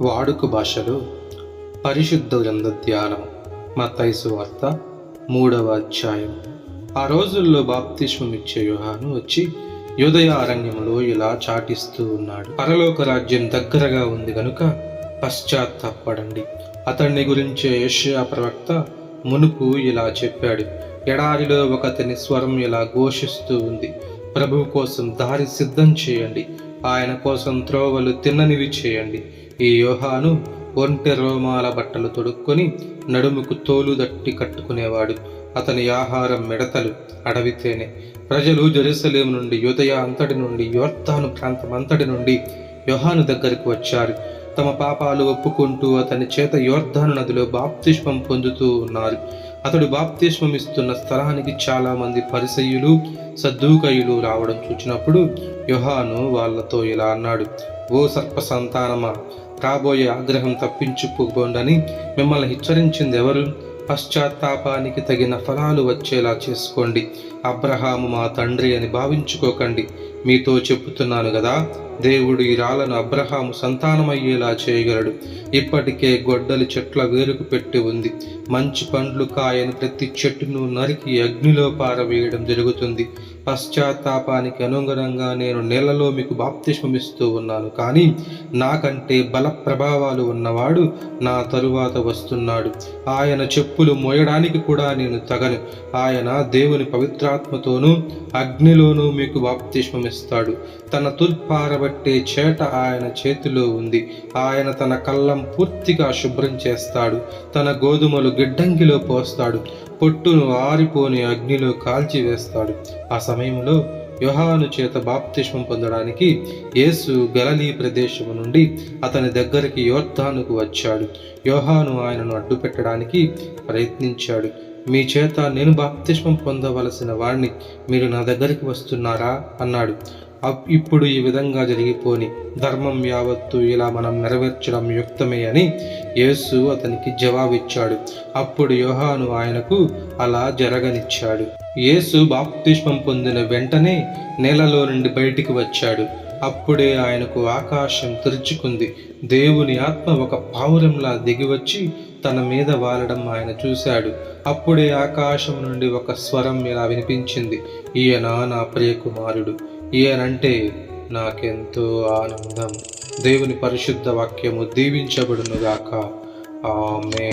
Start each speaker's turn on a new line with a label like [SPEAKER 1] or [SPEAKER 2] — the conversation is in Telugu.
[SPEAKER 1] వాడుక భాషలో పరిశుద్ధ గ్రంథ ధ్యానం మతైసు వార్త మూడవ అధ్యాయం ఆ రోజుల్లో బాప్తిష్మం ఇచ్చే యోహాను వచ్చి యోదయ అరణ్యంలో ఇలా చాటిస్తూ ఉన్నాడు. పరలోక రాజ్యం దగ్గరగా ఉంది గనుక పశ్చాత్తాపడండి అతన్ని గురించే ఏషియా ప్రవక్త మునుపు ఇలా చెప్పాడు. ఎడారిలో ఒకతని స్వరం ఇలా ఘోషిస్తూ ఉంది. ప్రభువు కోసం దారి సిద్ధం చేయండి. ఆయన కోసం త్రోవలు తిన్ననివి చేయండి. ఈ యోహాను ఒంటె రోమాల బట్టలు తొడుక్కొని నడుముకు తోలు దట్టి కట్టుకునేవాడు. అతని ఆహారం మిడతలు అడవితేనే. ప్రజలు జెరూసలేం నుండి యోదయ అంతటి నుండి యోర్తాను ప్రాంతం అంతటి నుండి యోహాను దగ్గరకు వచ్చారు. తమ పాపాలు ఒప్పుకుంటూ అతని చేత యోర్ధాను నదిలో బాప్తిష్మం పొందుతూ ఉన్నారు. అతడు బాప్తిష్మమిస్తున్న స్థలానికి చాలామంది పరిసయ్యులు సద్దూకయులు రావడం చూచినప్పుడు యోహాను వాళ్ళతో ఇలా అన్నాడు ఓ సర్ప సంతానమా రాబోయే ఆగ్రహం తప్పించుకోబోండని మిమ్మల్ని హెచ్చరించింది ఎవరు పశ్చాత్తాపానికి తగిన ఫలాలు వచ్చేలా చేసుకోండి. అబ్రహాము మా తండ్రి అని భావించుకోకండి. మీతో చెప్పుతున్నాను కదా. దేవుడు ఈ రాళ్ళను అబ్రహాము సంతానమయ్యేలా చేయగలడు. ఇప్పటికే గొడ్డలి చెట్ల వేరుకు పెట్టి ఉంది. మంచి పండ్లు కాయని ప్రతి చెట్టును నరికి అగ్నిలో పారవేయడం జరుగుతుంది. పశ్చాత్తాపానికి అనుగుణంగా నేను నేలలో మీకు బాప్తిష్మమిస్తూ ఉన్నాను. కానీ నాకంటే బల ప్రభావాలు ఉన్నవాడు నా తరువాత వస్తున్నాడు. ఆయన చెప్పులు మోయడానికి కూడా నేను తగను. ఆయన దేవుని పవిత్రాత్మతోనూ అగ్నిలోనూ మీకు చేస్తాడు. తన తుల్పారబట్టే చేట ఆయన చేతిలో ఉంది. ఆయన తన కళ్ళం పూర్తిగా శుభ్రం చేస్తాడు. తన గోధుమలు గిడ్డంగిలో పోస్తాడు. పొట్టును ఆరిపోని అగ్నిలో కాల్చి వేస్తాడు. ఆ సమయంలో యోహాను చేత బాప్తిష్మం పొందడానికి యేసు గలలీ ప్రదేశము నుండి అతని దగ్గరికి యోర్ధానుకు వచ్చాడు. యోహాను ఆయనను అడ్డుపెట్టడానికి ప్రయత్నించాడు. మీ చేత నేను బాప్తిష్మం పొందవలసిన వాడిని మీరు నా దగ్గరికి వస్తున్నారా? అన్నాడు. అప్- ఇప్పుడు ఈ విధంగా జరిగిపోని ధర్మం యావత్తు ఇలా మనం నెరవేర్చడం యుక్తమే అని యేసు అతనికి జవాబిచ్చాడు. అప్పుడు యోహాను ఆయనకు అలా జరగనిచ్చాడు. యేసు బాప్తిష్మం పొందిన వెంటనే నేలలో నుండి బయటికి వచ్చాడు. అప్పుడే ఆయనకు ఆకాశం తెరుచుకుంది దేవుని ఆత్మ ఒక పావురంలా దిగివచ్చి తన మీద వాలడం ఆయన చూశాడు. అప్పుడే ఆకాశం నుండి ఒక స్వరం ఇలా వినిపించింది. ఈయన నా ప్రియకుమారుడు. ఈయనంటే నాకెంతో ఆనందం. దేవుని పరిశుద్ధ వాక్యము దీవించబడునుగాక. ఆమె